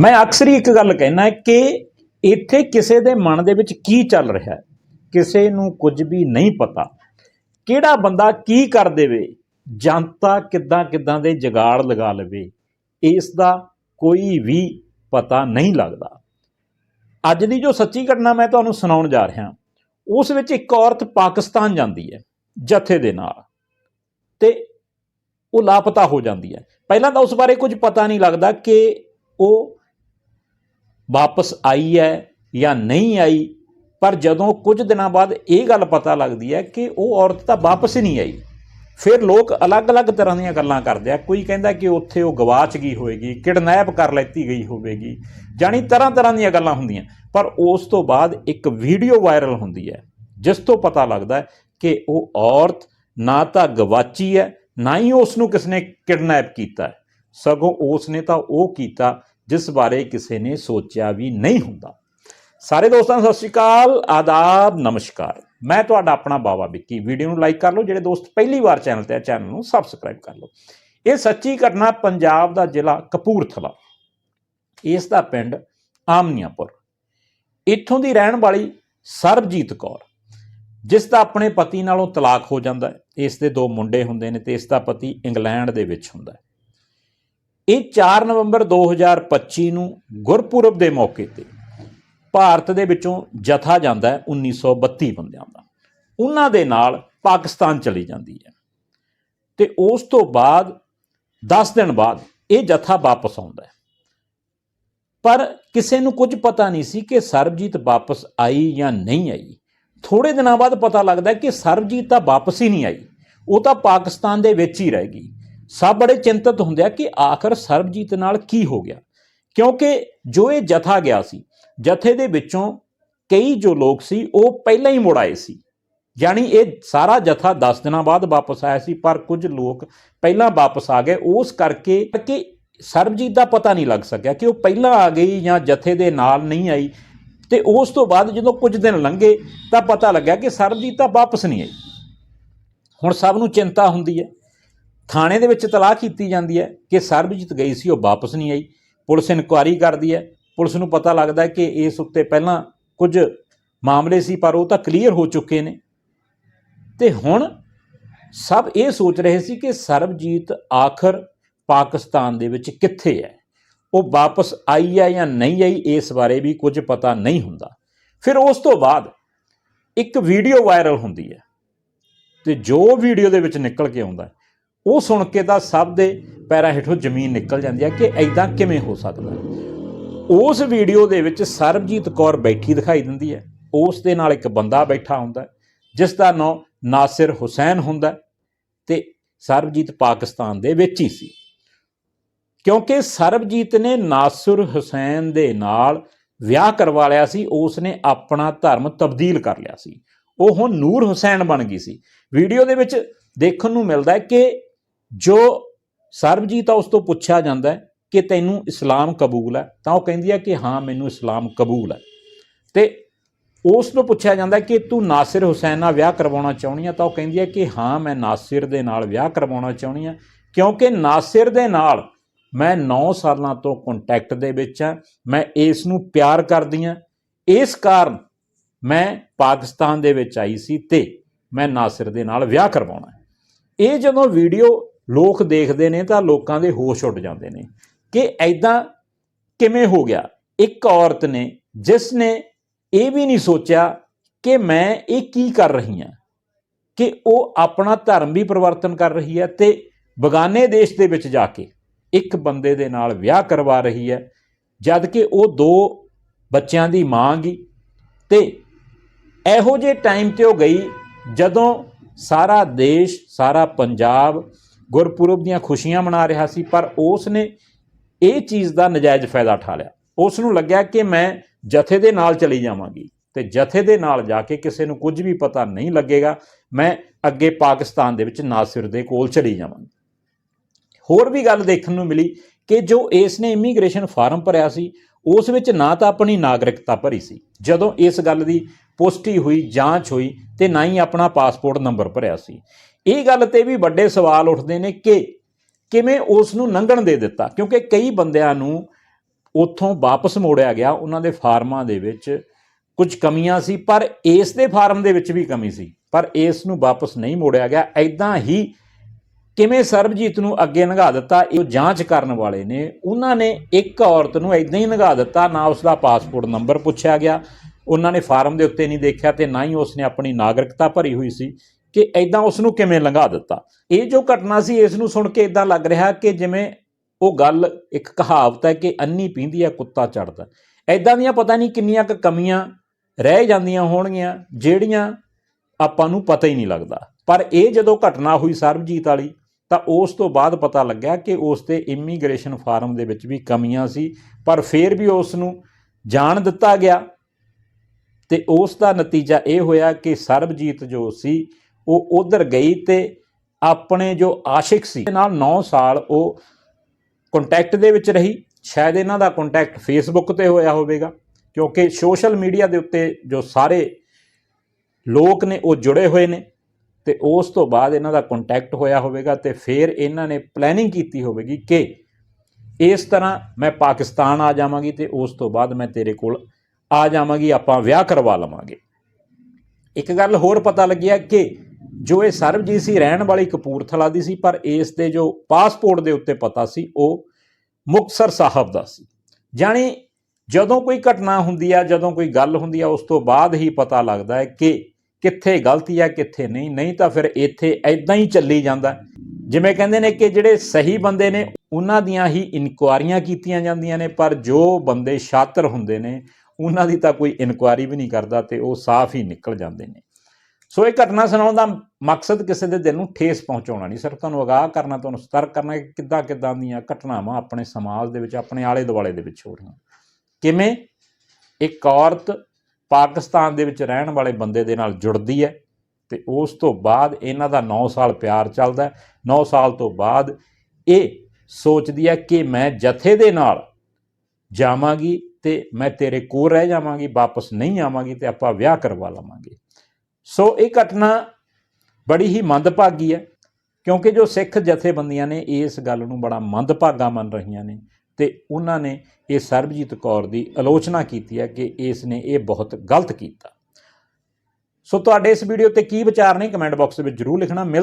ਮੈਂ ਅਕਸਰ ਹੀ ਇੱਕ ਗੱਲ ਕਹਿਣਾ ਕਿ ਇੱਥੇ ਕਿਸੇ ਦੇ ਮਨ ਦੇ ਵਿੱਚ ਕੀ ਚੱਲ ਰਿਹਾ ਹੈ, ਕਿਸੇ ਨੂੰ ਕੁਝ ਵੀ ਨਹੀਂ ਪਤਾ। ਕਿਹੜਾ ਬੰਦਾ ਕੀ ਕਰ ਦੇਵੇ, ਜਨਤਾ ਕਿੱਦਾਂ ਕਿੱਦਾਂ ਦੇ ਜਗਾੜ ਲਗਾ ਲਵੇ ਇਸ ਦਾ ਕੋਈ ਵੀ ਪਤਾ ਨਹੀਂ ਲੱਗਦਾ। ਅੱਜ ਦੀ ਜੋ ਸੱਚੀ ਘਟਨਾ ਮੈਂ ਤੁਹਾਨੂੰ ਸੁਣਾਉਣ ਜਾ ਰਿਹਾ, ਉਸ ਵਿੱਚ ਇੱਕ ਔਰਤ ਪਾਕਿਸਤਾਨ ਜਾਂਦੀ ਹੈ, ਜਥੇ ਦੇ ਨਾਲ। ਤੇ ਉਹ ਲਾਪਤਾ ਹੋ ਜਾਂਦੀ ਹੈ। ਪਹਿਲਾਂ ਤਾਂ ਉਸ ਬਾਰੇ ਕੁਝ ਪਤਾ ਨਹੀਂ ਲੱਗਦਾ ਕਿ ਉਹ ਵਾਪਸ ਆਈ ਹੈ ਜਾਂ ਨਹੀਂ ਆਈ, ਪਰ ਜਦੋਂ ਕੁਝ ਦਿਨਾਂ ਬਾਅਦ ਇਹ ਗੱਲ ਪਤਾ ਲੱਗਦੀ ਹੈ ਕਿ ਉਹ ਔਰਤ ਤਾਂ ਵਾਪਸ ਹੀ ਨਹੀਂ ਆਈ। ਫਿਰ ਲੋਕ ਅਲੱਗ-ਅਲੱਗ ਤਰ੍ਹਾਂ ਦੀਆਂ ਗੱਲਾਂ ਕਰਦੇ ਆ। ਕੋਈ ਕਹਿੰਦਾ ਕਿ ਉੱਥੇ ਉਹ ਗਵਾਚ ਗਈ ਹੋਵੇਗੀ, ਕਿਡਨੈਪ ਕਰ ਲੈਤੀ ਗਈ ਹੋਵੇਗੀ, ਜਾਣੀ ਤਰ੍ਹਾਂ-ਤਰ੍ਹਾਂ ਦੀਆਂ ਗੱਲਾਂ ਹੁੰਦੀਆਂ। ਪਰ ਉਸ ਤੋਂ ਬਾਅਦ ਇੱਕ ਵੀਡੀਓ ਵਾਇਰਲ ਹੁੰਦੀ ਹੈ, ਜਿਸ ਤੋਂ ਪਤਾ ਲੱਗਦਾ ਹੈ ਕਿ ਉਹ ਔਰਤ ਨਾ ਤਾਂ ਗਵਾਚੀ ਹੈ, ਨਾ ਹੀ ਉਸ ਨੂੰ ਕਿਸ ਨੇ ਕਿਡਨੈਪ ਕੀਤਾ ਸਗੋਂ ਉਸ ਨੇ ਤਾਂ ਉਹ ਕੀਤਾ ਜਿਸ ਬਾਰੇ ਕਿਸੇ ਨੇ ਸੋਚਿਆ ਵੀ ਨਹੀਂ ਹੁੰਦਾ। ਸਾਰੇ ਦੋਸਤਾਂ, ਸਤਿ ਸ਼੍ਰੀ ਅਕਾਲ, ਆਦਾਬ, ਨਮਸਕਾਰ। ਮੈਂ ਤੁਹਾਡਾ ਆਪਣਾ ਬਾਵਾ ਵਿੱਕੀ। ਵੀਡੀਓ ਨੂੰ ਲਾਈਕ ਕਰ ਲਓ, ਜਿਹੜੇ ਦੋਸਤ ਪਹਿਲੀ ਵਾਰ ਚੈਨਲ ਤੇ ਆ, ਚੈਨਲ ਨੂੰ ਸਬਸਕ੍ਰਾਈਬ ਕਰ ਲਓ। ਇਹ ਸੱਚੀ ਘਟਨਾ ਪੰਜਾਬ ਦਾ ਜ਼ਿਲ੍ਹਾ ਕਪੂਰਥਲਾ। ਇਸ ਦਾ ਪਿੰਡ ਆਮਨੀਆਪੁਰ। ਇੱਥੋਂ ਦੀ ਰਹਿਣ ਵਾਲੀ ਸਰਬਜੀਤ ਕੌਰ, ਜਿਸ ਦਾ ਆਪਣੇ ਪਤੀ ਨਾਲੋਂ ਤਲਾਕ ਹੋ ਜਾਂਦਾ ਹੈ, ਇਸ ਦੇ ਦੋ ਮੁੰਡੇ ਹੁੰਦੇ ਨੇ ਤੇ ਇਸ ਦਾ ਪਤੀ ਇੰਗਲੈਂਡ ਦੇ ਵਿੱਚ ਹੁੰਦਾ ਹੈ। ਇਹ 4 ਨਵੰਬਰ 2025 ਨੂੰ ਗੁਰਪੁਰਬ ਦੇ ਮੌਕੇ ਤੇ ਭਾਰਤ ਦੇ ਵਿੱਚੋਂ ਜਥਾ ਜਾਂਦਾ ਹੈ 1932 ਬੰਦਿਆਂ ਦਾ। ਉਹਨਾਂ ਦੇ ਨਾਲ ਪਾਕਿਸਤਾਨ ਚਲੀ ਜਾਂਦੀ ਹੈ। ਤੇ ਉਸ ਤੋਂ ਬਾਅਦ 10 ਦਿਨ ਬਾਅਦ ਇਹ ਜਥਾ ਵਾਪਸ ਆਉਂਦਾ ਹੈ। ਪਰ ਕਿਸੇ ਨੂੰ ਕੁਝ ਪਤਾ ਨਹੀਂ ਸੀ ਕਿ ਸਰਬਜੀਤ ਵਾਪਸ ਆਈ ਜਾਂ ਨਹੀਂ ਆਈ। ਥੋੜੇ ਦਿਨਾਂ ਬਾਅਦ ਪਤਾ ਲੱਗਦਾ ਕਿ ਸਰਬਜੀਤ ਤਾਂ ਵਾਪਸ ਹੀ ਨਹੀਂ ਆਈ। ਉਹ ਤਾਂ ਪਾਕਿਸਤਾਨ ਦੇ ਵਿੱਚ ਹੀ ਰਹਿ ਗਈ। ਸਭ ਬੜੇ ਚਿੰਤਤ ਹੁੰਦੇ ਆ ਕਿ ਆਖਰ ਸਰਬਜੀਤ ਨਾਲ ਕੀ ਹੋ ਗਿਆ। ਕਿਉਂਕਿ ਜੋ ਇਹ ਜਥਾ ਗਿਆ ਸੀ, ਜਥੇ ਦੇ ਵਿੱਚੋਂ ਕਈ ਜੋ ਲੋਕ ਸੀ, ਉਹ ਪਹਿਲਾਂ ਹੀ ਮੁੜ ਆਏ ਸੀ। ਯਾਨੀ ਇਹ ਸਾਰਾ ਜਥਾ 10 ਦਿਨਾਂ ਬਾਅਦ ਵਾਪਸ ਆਇਆ ਸੀ, ਪਰ ਕੁਝ ਲੋਕ ਪਹਿਲਾਂ ਵਾਪਸ ਆ ਗਏ। ਉਸ ਕਰਕੇ ਕਿ ਸਰਬਜੀਤ ਦਾ ਪਤਾ ਨਹੀਂ ਲੱਗ ਸਕਿਆ ਕਿ ਉਹ ਪਹਿਲਾਂ ਆ ਗਈ ਜਾਂ ਜਥੇ ਦੇ ਨਾਲ ਨਹੀਂ ਆਈ। ਤੇ ਉਸ ਤੋਂ ਬਾਅਦ ਜਦੋਂ ਕੁਝ ਦਿਨ ਲੰਘੇ, ਤਾਂ ਪਤਾ ਲੱਗਿਆ ਕਿ ਸਰਬਜੀਤ ਤਾਂ ਵਾਪਸ ਨਹੀਂ ਆਈ। ਹੁਣ ਸਭ ਨੂੰ ਚਿੰਤਾ ਹੁੰਦੀ ਹੈ। ਥਾਣੇ ਦੇ ਵਿੱਚ ਤਲਾਹ ਕੀਤੀ ਜਾਂਦੀ ਹੈ ਕਿ ਸਰਬਜੀਤ ਗਈ ਸੀ ਉਹ ਵਾਪਸ ਨਹੀਂ ਆਈ। ਪੁਲਿਸ ਇਨਕੁਆਰੀ ਕਰਦੀ ਹੈ। ਪੁਲਿਸ ਨੂੰ ਪਤਾ ਲੱਗਦਾ ਕਿ ਇਸ ਉੱਤੇ ਪਹਿਲਾਂ ਕੁਝ ਮਾਮਲੇ ਸੀ ਪਰ ਉਹ ਤਾਂ ਕਲੀਅਰ ਹੋ ਚੁੱਕੇ ਨੇ। ਤੇ ਹੁਣ ਸਭ ਇਹ ਸੋਚ ਰਹੇ ਸੀ ਕਿ ਸਰਬਜੀਤ ਆਖਰ ਪਾਕਿਸਤਾਨ ਦੇ ਵਿੱਚ ਕਿੱਥੇ ਹੈ? ਉਹ ਵਾਪਸ ਆਈ ਹੈ ਜਾਂ ਨਹੀਂ ਆਈ ਇਸ ਬਾਰੇ ਵੀ ਕੁਝ ਪਤਾ ਨਹੀਂ ਹੁੰਦਾ। ਫਿਰ ਉਸ ਤੋਂ ਬਾਅਦ ਇੱਕ ਵੀਡੀਓ ਵਾਇਰਲ ਹੁੰਦੀ ਹੈ ਤੇ ਜੋ ਵੀਡੀਓ ਦੇ ਵਿੱਚ ਨਿਕਲ ਕੇ ਆਉਂਦਾ ਹੈ, ਉਹ ਸੁਣ ਕੇ ਤਾਂ ਸਭ ਦੇ ਪੈਰਾਂ ਹੇਠੋਂ ਜ਼ਮੀਨ ਨਿਕਲ ਜਾਂਦੀ ਹੈ ਕਿ ਐਦਾਂ ਕਿਵੇਂ ਹੋ ਸਕਦਾ ਉਸ ਵੀਡੀਓ ਦੇ ਵਿੱਚ ਸਰਬਜੀਤ ਕੌਰ ਬੈਠੀ ਦਿਖਾਈ ਦਿੰਦੀ ਹੈ। ਉਸ ਦੇ ਨਾਲ ਇੱਕ ਬੰਦਾ ਬੈਠਾ ਹੁੰਦਾ ਹੈ, ਜਿਸ ਦਾ ਨਾਮ ਨਾਸਿਰ ਹੁਸੈਨ ਹੁੰਦਾ ਹੈ ਤੇ ਸਰਬਜੀਤ ਪਾਕਿਸਤਾਨ ਦੇ ਵਿੱਚ ਹੀ ਸੀ। ਕਿਉਂਕਿ ਸਰਬਜੀਤ ਨੇ ਨਾਸਿਰ ਹੁਸੈਨ ਦੇ ਨਾਲ ਵਿਆਹ ਕਰਵਾ ਲਿਆ ਸੀ ਉਸ ਨੇ ਆਪਣਾ ਧਰਮ ਤਬਦੀਲ ਕਰ ਲਿਆ ਸੀ। ਉਹ ਹੁਣ ਨੂਰ ਹੁਸੈਨ ਬਣ ਗਈ ਸੀ। ਵੀਡੀਓ ਦੇ ਵਿੱਚ ਦੇਖਣ ਨੂੰ ਮਿਲਦਾ ਹੈ ਕਿ ਜੋ ਸਰਬਜੀਤ ਆ ਉਸ ਤੋਂ ਪੁੱਛਿਆ ਜਾਂਦਾ ਕਿ ਤੈਨੂੰ ਇਸਲਾਮ ਕਬੂਲ ਹੈ, ਤਾਂ ਉਹ ਕਹਿੰਦੀ ਹੈ ਕਿ ਹਾਂ, ਮੈਨੂੰ ਇਸਲਾਮ ਕਬੂਲ ਹੈ। ਤੇ ਉਸ ਨੂੰ ਪੁੱਛਿਆ ਜਾਂਦਾ ਕਿ ਤੂੰ ਨਾਸਿਰ ਹੁਸੈਨ ਨਾਲ ਵਿਆਹ ਕਰਵਾਉਣਾ ਚਾਹੁੰਦੀ ਹੈ, ਤਾਂ ਉਹ ਕਹਿੰਦੀ ਹੈ ਕਿ ਹਾਂ, ਮੈਂ ਨਾਸਿਰ ਦੇ ਨਾਲ ਵਿਆਹ ਕਰਵਾਉਣਾ ਚਾਹੁੰਦੀ ਹਾਂ, ਕਿਉਂਕਿ ਨਾਸਿਰ ਦੇ ਨਾਲ ਮੈਂ 9 ਸਾਲਾਂ ਤੋਂ ਕੰਟੈਕਟ ਦੇ ਵਿੱਚ ਹਾਂ, ਮੈਂ ਇਸ ਨੂੰ ਪਿਆਰ ਕਰਦੀ ਹਾਂ। ਇਸ ਕਾਰਨ ਮੈਂ ਪਾਕਿਸਤਾਨ ਦੇ ਵਿੱਚ ਆਈ ਸੀ ਤੇ ਮੈਂ ਨਾਸਿਰ ਦੇ ਨਾਲ ਵਿਆਹ ਕਰਵਾਉਣਾ ਇਹ ਜਦੋਂ ਵੀਡੀਓ ਲੋਕ ਦੇਖਦੇ ਨੇ ਤਾਂ ਲੋਕਾਂ ਦੇ ਹੋਸ਼ ਉੱਡ ਜਾਂਦੇ ਨੇ। ਕਿ ਐਦਾਂ ਕਿਵੇਂ ਹੋ ਗਿਆ? ਇੱਕ ਔਰਤ ਨੇ, ਜਿਸ ਨੇ ਇਹ ਵੀ ਨਹੀਂ ਸੋਚਿਆ ਕਿ ਮੈਂ ਇਹ ਕੀ ਕਰ ਰਹੀ ਹਾਂ, ਕਿ ਉਹ ਆਪਣਾ ਧਰਮ ਵੀ ਪਰਿਵਰਤਨ ਕਰ ਰਹੀ ਹੈ ਤੇ ਬਗਾਨੇ ਦੇਸ਼ ਦੇ ਵਿੱਚ ਜਾ ਕੇ ਇੱਕ ਬੰਦੇ ਦੇ ਨਾਲ ਵਿਆਹ ਕਰਵਾ ਰਹੀ ਹੈ ਜਦ ਕਿ ਉਹ ਦੋ ਬੱਚਿਆਂ ਦੀ ਮਾਂ ਗਈ ਤੇ ਇਹੋ ਜਿਹੇ ਟਾਈਮ ਤੇ ਉਹ ਗਈ ਜਦੋਂ ਸਾਰਾ ਦੇਸ਼, ਸਾਰਾ ਪੰਜਾਬ ਗੁਰਪੁਰਬ ਦੀਆਂ ਖੁਸ਼ੀਆਂ ਮਨਾ ਰਿਹਾ ਸੀ, ਪਰ ਉਸ ਨੇ ਇਹ ਚੀਜ਼ ਦਾ ਨਜਾਇਜ਼ ਫਾਇਦਾ ਉਠਾ ਲਿਆ। ਉਸ ਨੂੰ ਲੱਗਿਆ ਕਿ ਮੈਂ ਜਥੇ ਦੇ ਨਾਲ ਚਲੀ ਜਾਵਾਂਗੀ ਤੇ ਜਥੇ ਦੇ ਨਾਲ ਜਾ ਕੇ ਕਿਸੇ ਨੂੰ ਕੁਝ ਵੀ ਪਤਾ ਨਹੀਂ ਲੱਗੇਗਾ, ਮੈਂ ਅੱਗੇ ਪਾਕਿਸਤਾਨ ਦੇ ਵਿੱਚ ਨਾਸਿਰ ਦੇ ਕੋਲ ਚਲੀ ਜਾਵਾਂਗੀ। ਹੋਰ ਵੀ ਗੱਲ ਦੇਖਣ ਨੂੰ ਮਿਲੀ ਕਿ ਜੋ ਇਸ ਨੇ ਇਮੀਗ੍ਰੇਸ਼ਨ ਫਾਰਮ ਭਰਿਆ ਸੀ, ਉਸ ਵਿੱਚ ਨਾ ਤਾਂ ਆਪਣੀ ਨਾਗਰਿਕਤਾ ਭਰੀ ਸੀ। ਜਦੋਂ ਇਸ ਗੱਲ ਦੀ ਪੁਸ਼ਟੀ ਹੋਈ, ਜਾਂਚ ਹੋਈ ਤੇ ਨਾ ਹੀ ਆਪਣਾ ਪਾਸਪੋਰਟ ਨੰਬਰ ਭਰਿਆ ਸੀ। ਇਹ ਗੱਲ ਤੇ ਵੀ ਵੱਡੇ ਸਵਾਲ ਉੱਠਦੇ ਨੇ ਕਿ ਕਿਵੇਂ ਉਸ ਨੂੰ ਲੰਘਣ ਦੇ ਦਿੱਤਾ? ਕਿਉਂਕਿ ਕਈ ਬੰਦਿਆਂ ਨੂੰ ਉੱਥੋਂ ਵਾਪਸ ਮੋੜਿਆ ਗਿਆ, ਉਹਨਾਂ ਦੇ ਫਾਰਮਾਂ ਦੇ ਵਿੱਚ ਕੁਝ ਕਮੀਆਂ ਸੀ, ਪਰ ਇਸ ਦੇ ਫਾਰਮ ਦੇ ਵਿੱਚ ਵੀ ਕਮੀ ਸੀ। ਪਰ ਇਸ ਨੂੰ ਵਾਪਸ ਨਹੀਂ ਮੋੜਿਆ ਗਿਆ। ਐਦਾਂ ਹੀ ਕਿਵੇਂ ਸਰਬਜੀਤ ਨੂੰ ਅੱਗੇ ਲੰਘਾ ਦਿੱਤਾ, ਇਹ ਜਾਂਚ ਕਰਨ ਵਾਲੇ ਨੇ। ਉਹਨਾਂ ਨੇ ਇੱਕ ਔਰਤ ਨੂੰ ਐਦਾਂ ਹੀ ਲੰਘਾ ਦਿੱਤਾ, ਨਾ ਉਸ ਦਾ ਪਾਸਪੋਰਟ ਨੰਬਰ ਪੁੱਛਿਆ ਗਿਆ, ਉਹਨਾਂ ਨੇ ਫਾਰਮ ਦੇ ਉੱਤੇ ਨਹੀਂ ਦੇਖਿਆ ਤੇ ਨਾ ਹੀ ਉਸਨੇ ਆਪਣੀ ਨਾਗਰਿਕਤਾ ਭਰੀ ਹੋਈ ਸੀ। ਕਿ ਐਦਾਂ ਉਸ ਨੂੰ ਕਿਵੇਂ ਲੰਘਾ ਦਿੱਤਾ। ਇਹ ਜੋ ਘਟਨਾ ਸੀ, ਇਸ ਨੂੰ ਸੁਣ ਕੇ ਇਦਾਂ ਲੱਗ ਰਿਹਾ ਕਿ ਜਿਵੇਂ ਉਹ ਗੱਲ ਇੱਕ ਕਹਾਵਤ ਹੈ ਕਿ ਅੰਨੀ ਪੀਂਦੀ ਹੈ, ਕੁੱਤਾ ਚੜਦਾ ਐਦਾਂ ਦੀਆਂ ਪਤਾ ਨਹੀਂ ਕਿੰਨੀਆਂ ਕੁ ਕਮੀਆਂ ਰਹਿ ਜਾਂਦੀਆਂ ਹੋਣਗੀਆਂ, ਜਿਹੜੀਆਂ ਆਪਾਂ ਨੂੰ ਪਤਾ ਹੀ ਨਹੀਂ ਲੱਗਦਾ। ਪਰ ਇਹ ਜਦੋਂ ਘਟਨਾ ਹੋਈ ਸਰਬਜੀਤ ਵਾਲੀ, ਤਾਂ ਉਸ ਤੋਂ ਬਾਅਦ ਪਤਾ ਲੱਗਿਆ ਕਿ ਉਸ 'ਤੇ ਇਮੀਗ੍ਰੇਸ਼ਨ ਫਾਰਮ ਦੇ ਵਿੱਚ ਵੀ ਕਮੀਆਂ ਸੀ, ਪਰ ਫਿਰ ਵੀ ਉਸ ਨੂੰ ਜਾਣ ਦਿੱਤਾ ਗਿਆ। ਤੇ ਉਸ ਦਾ ਨਤੀਜਾ ਇਹ ਹੋਇਆ ਕਿ ਸਰਬਜੀਤ ਜੋ ਸੀ ਉਹ ਉਧਰ ਗਈ ਤੇ ਆਪਣੇ ਜੋ ਆਸ਼ਿਕ ਸੀ, ਨਾਲ 9 ਸਾਲ ਉਹ ਕੰਟੈਕਟ ਦੇ ਵਿੱਚ ਰਹੀ। ਸ਼ਾਇਦ ਇਹਨਾਂ ਦਾ ਕੰਟੈਕਟ ਫੇਸਬੁੱਕ ਤੇ ਹੋਇਆ ਹੋਵੇਗਾ, ਕਿਉਂਕਿ ਸੋਸ਼ਲ ਮੀਡੀਆ ਦੇ ਉੱਤੇ ਜੋ ਸਾਰੇ ਲੋਕ ਨੇ ਉਹ ਜੁੜੇ ਹੋਏ ਨੇ ਤੇ ਉਸ ਤੋਂ ਬਾਅਦ ਇਹਨਾਂ ਦਾ ਕੰਟੈਕਟ ਹੋਇਆ ਹੋਵੇਗਾ ਤੇ ਫਿਰ ਇਹਨਾਂ ਨੇ ਪਲੈਨਿੰਗ ਕੀਤੀ ਹੋਵੇਗੀ ਕਿ ਇਸ ਤਰ੍ਹਾਂ ਮੈਂ ਪਾਕਿਸਤਾਨ ਆ ਜਾਵਾਂਗੀ ਤੇ ਉਸ ਤੋਂ ਬਾਅਦ ਮੈਂ ਤੇਰੇ ਕੋਲ ਆ ਜਾਵਾਂਗੀ, ਆਪਾਂ ਵਿਆਹ ਕਰਵਾ ਲਵਾਂਗੇ। ਇੱਕ ਗੱਲ ਹੋਰ ਪਤਾ ਲੱਗਿਆ ਕਿ ਜੋ ਇਹ ਸਰਬਜੀਤ ਸੀ ਰਹਿਣ ਵਾਲੀ ਕਪੂਰਥਲਾ ਦੀ ਸੀ, ਪਰ ਇਸ ਦੇ ਜੋ ਪਾਸਪੋਰਟ ਦੇ ਉੱਤੇ ਪਤਾ ਸੀ, ਉਹ ਮੁਕਤਸਰ ਸਾਹਿਬ ਦਾ ਸੀ। ਜਾਣੀ ਜਦੋਂ ਕੋਈ ਘਟਨਾ ਹੁੰਦੀ ਆ, ਜਦੋਂ ਕੋਈ ਗੱਲ ਹੁੰਦੀ ਆ, ਉਸ ਤੋਂ ਬਾਅਦ ਹੀ ਪਤਾ ਲੱਗਦਾ ਹੈ ਕਿ ਕਿੱਥੇ ਗਲਤੀ ਆ, ਕਿੱਥੇ ਨਹੀਂ। ਨਹੀਂ ਤਾਂ ਫਿਰ ਇੱਥੇ ਐਦਾਂ ਹੀ ਚੱਲੀ ਜਾਂਦਾ। ਜਿਵੇਂ ਕਹਿੰਦੇ ਨੇ ਕਿ ਜਿਹੜੇ ਸਹੀ ਬੰਦੇ ਨੇ, ਉਹਨਾਂ ਦੀਆਂ ਹੀ ਇਨਕੁਆਰੀਆਂ ਕੀਤੀਆਂ ਜਾਂਦੀਆਂ ਨੇ, ਪਰ ਜੋ ਬੰਦੇ ਸ਼ਾਤਰ ਹੁੰਦੇ ਨੇ, ਉਹਨਾਂ ਦੀ ਤਾਂ ਕੋਈ ਇਨਕੁਆਰੀ ਵੀ ਨਹੀਂ ਕਰਦਾ ਤੇ ਉਹ ਸਾਫ਼ ਹੀ ਨਿਕਲ ਜਾਂਦੇ ਨੇ। ਸੋ ਇਹ ਘਟਨਾ ਸੁਣਾਉਣ ਦਾ ਮਕਸਦ ਕਿਸੇ ਦੇ ਦਿਲ ਨੂੰ ਠੇਸ ਪਹੁੰਚਾਉਣਾ ਨਹੀਂ। ਸਿਰਫ ਤੁਹਾਨੂੰ ਅਗਾਹ ਕਰਨਾ, ਤੁਹਾਨੂੰ ਸਤਰਕ ਕਰਨਾ ਕਿ ਕਿੱਦਾਂ ਕਿੱਦਾਂ ਦੀਆਂ ਘਟਨਾਵਾਂ ਆਪਣੇ ਸਮਾਜ ਦੇ ਵਿੱਚ, ਆਪਣੇ ਆਲੇ ਦੁਆਲੇ ਦੇ ਵਿੱਚ ਹੋ ਰਹੀਆਂ ਕਿਵੇਂ ਇੱਕ ਔਰਤ ਪਾਕਿਸਤਾਨ ਦੇ ਵਿੱਚ ਰਹਿਣ ਵਾਲੇ ਬੰਦੇ ਦੇ ਨਾਲ ਜੁੜਦੀ ਹੈ ਤੇ ਉਸ ਤੋਂ ਬਾਅਦ ਇਹਨਾਂ ਦਾ 9 ਸਾਲ ਪਿਆਰ ਚੱਲਦਾ 9 ਸਾਲ ਤੋਂ ਬਾਅਦ ਇਹ ਸੋਚਦੀ ਹੈ ਕਿ ਮੈਂ ਜਥੇ ਦੇ ਨਾਲ ਜਾਵਾਂਗੀ ਤੇ ਮੈਂ ਤੇਰੇ ਕੋਲ ਰਹਿ ਜਾਵਾਂਗੀ, ਵਾਪਸ ਨਹੀਂ ਆਵਾਂਗੀ ਤੇ ਆਪਾਂ ਵਿਆਹ ਕਰਵਾ ਲਵਾਂਗੇ। ਸੋ ਇਹ ਘਟਨਾ ਬੜੀ ਹੀ ਮੰਦਭਾਗੀ ਹੈ, ਕਿਉਂਕਿ ਜੋ ਸਿੱਖ ਜਥੇਬੰਦੀਆਂ ਨੇ ਇਸ ਗੱਲ ਨੂੰ ਬੜਾ ਮੰਦਭਾਗਾ ਮੰਨ ਰਹੀਆਂ ਨੇ ਤੇ ਉਹਨਾਂ ਨੇ ਇਹ ਸਰਬਜੀਤ ਕੌਰ ਦੀ ਆਲੋਚਨਾ ਕੀਤੀ ਹੈ ਕਿ ਇਸ ਨੇ ਇਹ ਬਹੁਤ ਗਲਤ ਕੀਤਾ। ਸੋ ਤੁਹਾਡੇ ਇਸ ਵੀਡੀਓ ਤੇ ਕੀ ਵਿਚਾਰ ਨੇ, ਕਮੈਂਟ ਬਾਕਸ ਵਿੱਚ ਜਰੂਰ ਲਿਖਣਾ। ਮਿਲ